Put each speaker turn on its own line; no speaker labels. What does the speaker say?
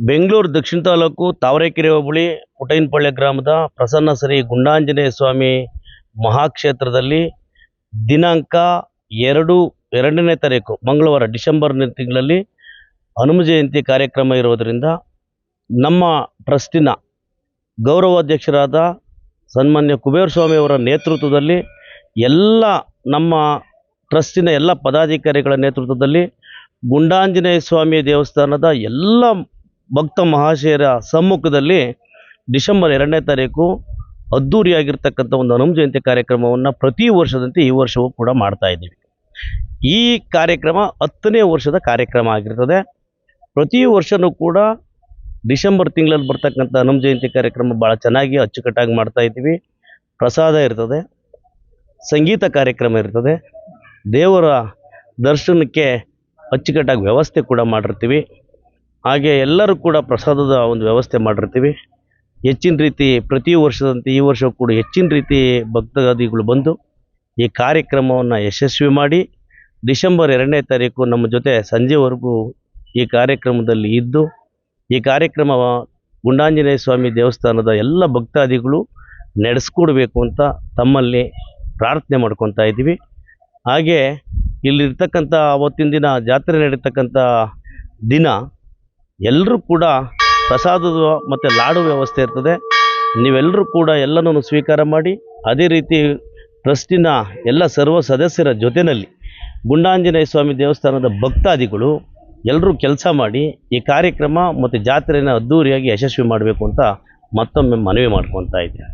ಬೆಂಗಳೂರು ದಕ್ಷಿಣ ತಾಲೂಕು ತಾವರೆಕೆರೆ ಹೋಬಳಿ ಪುಟೈನಪಾಳ್ಯ ಗ್ರಾಮದ ಪ್ರಸನ್ನ ಶ್ರೀ ಗುಂಡಾಂಜನೇಯ ಸ್ವಾಮಿ ಮಹಾಕ್ಷೇತ್ರದಲ್ಲಿ ದಿನಾಂಕ ಎರಡು, ಎರಡನೇ ತಾರೀಕು, ಮಂಗಳವಾರ, ಡಿಸೆಂಬರ್ ತಿಂಗಳಲ್ಲಿ ಹನುಮ ಜಯಂತಿ ಕಾರ್ಯಕ್ರಮ ಇರೋದರಿಂದ ನಮ್ಮ ಟ್ರಸ್ಟಿನ ಗೌರವಾಧ್ಯಕ್ಷರಾದ ಸನ್ಮಾನ್ಯ ಕುಬೇರ ಸ್ವಾಮಿಯವರ ನೇತೃತ್ವದಲ್ಲಿ ಎಲ್ಲ ನಮ್ಮ ಟ್ರಸ್ಟಿನ ಎಲ್ಲ ಪದಾಧಿಕಾರಿಗಳ ನೇತೃತ್ವದಲ್ಲಿ ಗುಂಡಾಂಜನೇಯ ಸ್ವಾಮಿ ದೇವಸ್ಥಾನದ ಎಲ್ಲ ಭಕ್ತ ಮಹಾಶಯರ ಸಮ್ಮುಖದಲ್ಲಿ ಡಿಸೆಂಬರ್ ಎರಡನೇ ತಾರೀಕು ಅದ್ದೂರಿಯಾಗಿರ್ತಕ್ಕಂಥ ಒಂದು ಹನುಮ ಜಯಂತಿ ಕಾರ್ಯಕ್ರಮವನ್ನು ಪ್ರತಿ ವರ್ಷದಂತೆ ಈ ವರ್ಷವೂ ಕೂಡ ಮಾಡ್ತಾ ಇದ್ದೀವಿ. ಈ ಕಾರ್ಯಕ್ರಮ ಹತ್ತನೇ ವರ್ಷದ ಕಾರ್ಯಕ್ರಮ ಆಗಿರ್ತದೆ. ಪ್ರತಿ ವರ್ಷವೂ ಕೂಡ ಡಿಸೆಂಬರ್ ತಿಂಗಳಲ್ಲಿ ಬರ್ತಕ್ಕಂಥ ಹನುಮ ಜಯಂತಿ ಕಾರ್ಯಕ್ರಮ ಭಾಳ ಚೆನ್ನಾಗಿ ಅಚ್ಚುಕಟ್ಟಾಗಿ ಮಾಡ್ತಾ ಇದ್ದೀವಿ. ಪ್ರಸಾದ ಇರ್ತದೆ. ಸಂಗೀತ ಕಾರ್ಯಕ್ರಮ ಇರ್ತದೆ. ದೇವರ ದರ್ಶನಕ್ಕೆ ಅಚ್ಚುಕಟ್ಟಾಗಿ ವ್ಯವಸ್ಥೆ ಕೂಡ ಮಾಡಿರ್ತೀವಿ. ಹಾಗೆ ಎಲ್ಲರೂ ಕೂಡ ಪ್ರಸಾದದ ಒಂದು ವ್ಯವಸ್ಥೆ ಮಾಡಿರ್ತೀವಿ. ಹೆಚ್ಚಿನ ರೀತಿ ಪ್ರತಿ ವರ್ಷದಂತೆ ಈ ವರ್ಷ ಕೂಡ ಹೆಚ್ಚಿನ ರೀತಿ ಭಕ್ತಾದಿಗಳು ಬಂದು ಈ ಕಾರ್ಯಕ್ರಮವನ್ನು ಯಶಸ್ವಿ ಮಾಡಿ ಡಿಸೆಂಬರ್ ಎರಡನೇ ತಾರೀಕು ನಮ್ಮ ಜೊತೆ ಸಂಜೆವರೆಗೂ ಈ ಕಾರ್ಯಕ್ರಮದಲ್ಲಿ ಇದ್ದು, ಈ ಕಾರ್ಯಕ್ರಮ ಗುಂಡಾಂಜನೇಯ ಸ್ವಾಮಿ ದೇವಸ್ಥಾನದ ಎಲ್ಲ ಭಕ್ತಾದಿಗಳು ನಡೆಸ್ಕೊಡ್ಬೇಕು ಅಂತ ತಮ್ಮಲ್ಲಿ ಪ್ರಾರ್ಥನೆ ಮಾಡ್ಕೊತಾ ಇದ್ದೀವಿ. ಹಾಗೆ ಇಲ್ಲಿರ್ತಕ್ಕಂಥ ಅವತ್ತಿನ ದಿನ ಜಾತ್ರೆ ನಡೀತಕ್ಕಂಥ ದಿನ ಎಲ್ಲರೂ ಕೂಡ ಪ್ರಸಾದದ ಮತ್ತು ಲಾಡು ವ್ಯವಸ್ಥೆ ಇರ್ತದೆ. ನೀವೆಲ್ಲರೂ ಕೂಡ ಎಲ್ಲನೂ ಸ್ವೀಕಾರ ಮಾಡಿ, ಅದೇ ರೀತಿ ಟ್ರಸ್ಟಿನ ಎಲ್ಲ ಸರ್ವ ಸದಸ್ಯರ ಜೊತೆಯಲ್ಲಿ ಗುಂಡಾಂಜನೇಯ ಸ್ವಾಮಿ ದೇವಸ್ಥಾನದ ಭಕ್ತಾದಿಗಳು ಎಲ್ಲರೂ ಕೆಲಸ ಮಾಡಿ ಈ ಕಾರ್ಯಕ್ರಮ ಮತ್ತು ಜಾತ್ರೆಯನ್ನು ಅದ್ಧೂರಿಯಾಗಿ ಯಶಸ್ವಿ ಮಾಡಬೇಕು ಅಂತ ಮತ್ತೊಮ್ಮೆ ಮನವಿ ಮಾಡ್ಕೊತಾ ಇದ್ದೀನಿ.